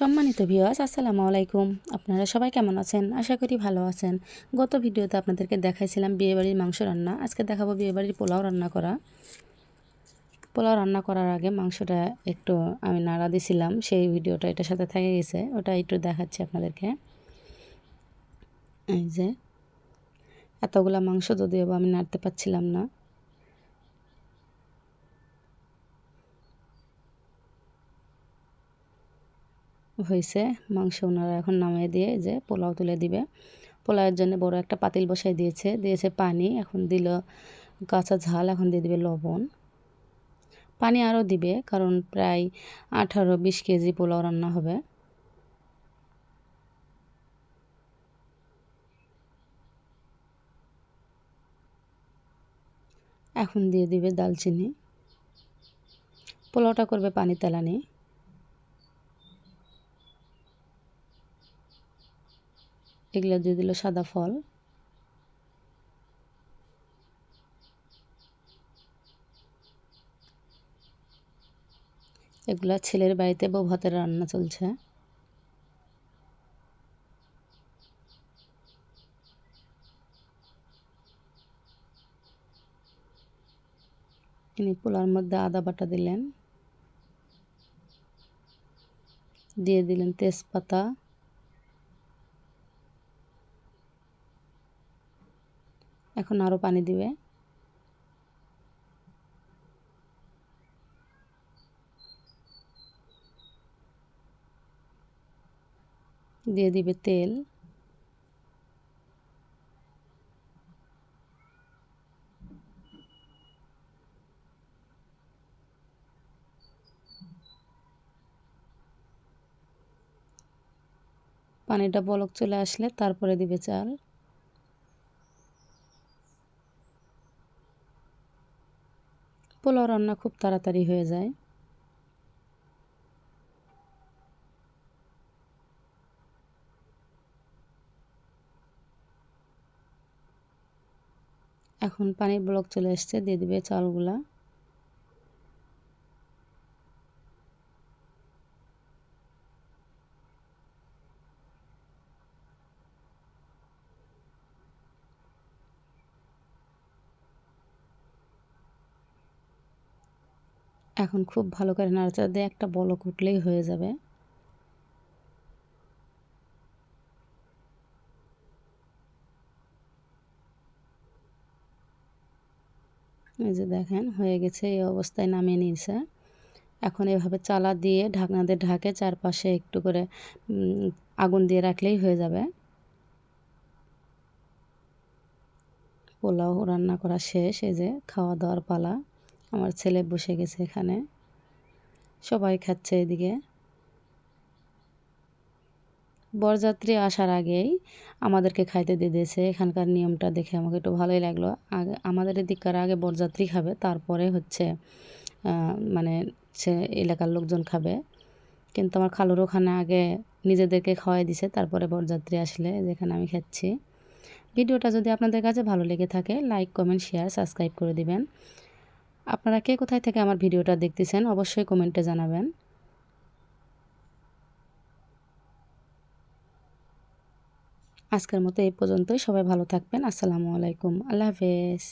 সম্মানিত ভিউয়ার্স আসসালামু আলাইকুম। আপনারা সবাই কেমন আছেন? আশা করি ভালো আছেন। গত ভিডিওতে আপনাদেরকে দেখাইছিলাম বিয়েবাড়ির মাংস রান্না। আজকে দেখাবো বিয়েবাড়ির পোলাও রান্না করা। পোলাও রান্না করার আগে মাংসটা একটু আমি নাড়া দিছিলাম। সেই ভিডিওটা এটার সাথে থেকে গেছে। ওটা একটু দেখাচ্ছি আপনাদেরকে। এই যে, এতগুলা মাংস যদিও আমি নাড়তে পারছিলাম না। হয়েছে, মাংস ওনারা এখন নামিয়ে দিয়ে যে পোলাও তুলে দিবে। পোলাওয়ের জন্য বড় একটা পাতিল বসাই দিয়েছে দিয়েছে পানি, এখন দিল কাঁচা ঝাল, এখন দিয়ে দিবে লবণ। পানি আরও দিবে, কারণ প্রায় আঠারো বিশ কেজি পোলাও রান্না হবে। এখন দিয়ে দিবে দালচিনি। পোলাওটা করবে পানি তেলানি। এগুলো দিয়ে দিল সাদা ফল। এগুলা ছেলের বাড়িতে বউ ভাতের রান্না চলছে। ইনি পোলার মধ্যে আদা বাটা দিলেন। দিয়ে দিলেন তেজপাতা। এখন আরও পানি দিবে। দিয়ে দিবে তেল। পানিটা বলক চলে আসলে তারপরে দিবে চাল। পোলাও রান্না খুব তাড়াতাড়ি হয়ে যায়। এখন পানির ব্লক চলে এসছে দিয়ে দিবে চালগুলা। এখন খুব ভালো করে নাড়াচাড়া দিয়ে একটা বলক উঠলেই হয়ে যাবে। এই যে দেখেন, হয়ে গেছে, এই অবস্থায় নামিয়ে নিয়েছে। এখন এভাবে চালা দিয়ে ঢাকনা দিয়ে ঢাকে চারপাশে একটু করে আগুন দিয়ে রাখলেই হয়ে যাবে। পোলাও রান্না করা শেষ, এই যে খাওয়া দাওয়ার পালা। আমার ছেলে বসে গেছে এখানে। সবাই খাচ্ছে এদিকে। বরযাত্রী আসার আগেই আমাদেরকে খাইতে দিয়ে দিয়েছে। এখানকার নিয়মটা দেখে আমাকে একটু ভালোই লাগল। আগে আমাদের এদিককার আগে বরযাত্রী খাবে, তারপরে হচ্ছে মানে সে এলাকার লোকজন খাবে। কিন্তু আমার খালুর ওখানে আগে নিজেদেরকে খাওয়াই দিছে, তারপরে বরযাত্রী আসলে যেখানে আমি খাচ্ছি। ভিডিওটা যদি আপনাদের কাছে ভালো লেগে থাকে লাইক কমেন্ট শেয়ার সাবস্ক্রাইব করে দিবেন। আপনারা কে কোথায় থেকে আমার ভিডিওটা দেখতেছেন, অবশ্যই কমেন্টে জানাবেন। আজকের মতো এই পর্যন্তই, সবাই ভালো থাকবেন, আসসালামু আলাইকুম, আল্লাহ হাফেজ।